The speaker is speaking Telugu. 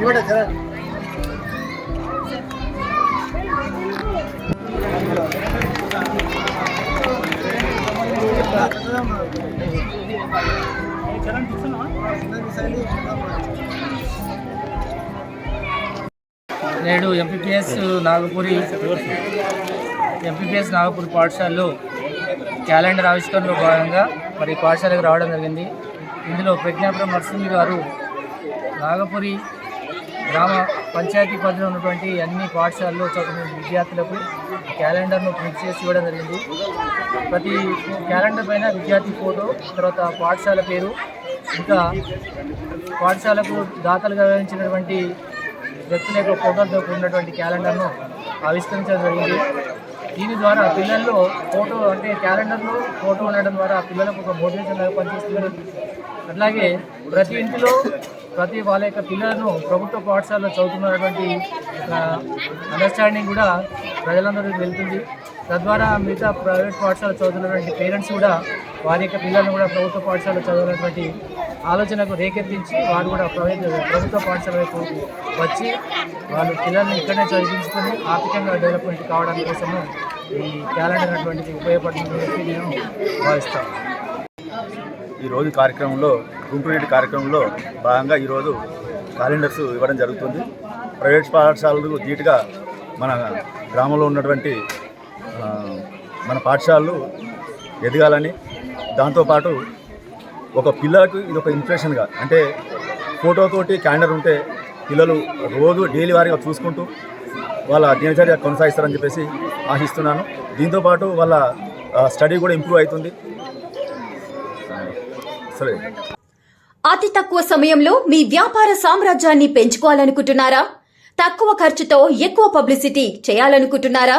ഇവിടെ ചെറ चरण दिसना నేడు ఎంపీపీఎస్ నాగపూరి ఎంపీపీఎస్ నాగపూర్ పాఠశాలలో క్యాలెండర్ ఆవిష్కరణలో భాగంగా మరి పాఠశాలకు రావడం జరిగింది. ఇందులో ప్రజ్ఞాపురం నరసింహి గారు నాగపురి గ్రామ పంచాయతీ పరిధిలో ఉన్నటువంటి అన్ని పాఠశాలలో చదువుతున్న విద్యార్థులకు క్యాలెండర్ను ప్రింట్ చేసి ఇవ్వడం జరిగింది. ప్రతి క్యాలెండర్ పైన విద్యార్థి ఫోటో తర్వాత పాఠశాల పేరు ఇంకా పాఠశాలకు దాతలుగా వ్యవహరించినటువంటి వ్యక్తుల యొక్క ఫోటోలతో ఉన్నటువంటి క్యాలెండర్ను ఆవిష్కరించడం జరిగింది. దీని ద్వారా పిల్లల్లో ఫోటో అంటే క్యాలెండర్లో ఫోటో ఉండడం ద్వారా పిల్లలకు ఒక మోటివేషన్ లాగా పనిచేస్తుంది. అట్లాగే ప్రతి ఇంటిలో ప్రతి వాళ్ళ యొక్క పిల్లలను ప్రభుత్వ పాఠశాలలో చదువుతున్నటువంటి అండర్స్టాండింగ్ కూడా ప్రజలందరికీ వెళ్తుంది. తద్వారా మిగతా ప్రైవేట్ పాఠశాల చదువుతున్నటువంటి పేరెంట్స్ కూడా వారి యొక్క పిల్లలను కూడా ప్రభుత్వ పాఠశాల చదవాలన్నటువంటి ఆలోచనకు రేకెత్తించి వారు కూడా ప్రభుత్వ పాఠశాల వైపు వచ్చి వాళ్ళు పిల్లల్ని ఇక్కడనే చదివించుకొని ఆర్థికంగా డెవలప్మెంట్ కావడం కోసము ఈ క్యాలెండర్ అటువంటిది ఉపయోగపడుతుందని చెప్పి నేను భావిస్తాను. ఈరోజు కార్యక్రమంలో గుంటూరు నీటి కార్యక్రమంలో భాగంగా ఈరోజు క్యాలెండర్స్ ఇవ్వడం జరుగుతుంది. ప్రైవేట్ పాఠశాలలకు ధీటుగా మన గ్రామంలో ఉన్నటువంటి మన పాఠశాలలు ఎదగాలని దాంతోపాటు ఒక పిల్లలకు ఇది ఒక ఇన్స్పిరేషన్గా అంటే ఫోటోతోటి క్యాలెండర్ ఉంటే పిల్లలు రోజు డైలీ వారిగా చూసుకుంటూ వాళ్ళ దినచర్య కొనసాగిస్తారని చెప్పేసి ఆశిస్తున్నాను. దీంతోపాటు వాళ్ళ స్టడీ కూడా ఇంప్రూవ్ అవుతుంది. సరే. అతి తక్కువ సమయంలో మీ వ్యాపార సామ్రాజ్యాన్ని పెంచుకోవాలనుకుంటున్నారా? తక్కువ ఖర్చుతో ఎక్కువ పబ్లిసిటీ చేయాలనుకుంటున్నారా?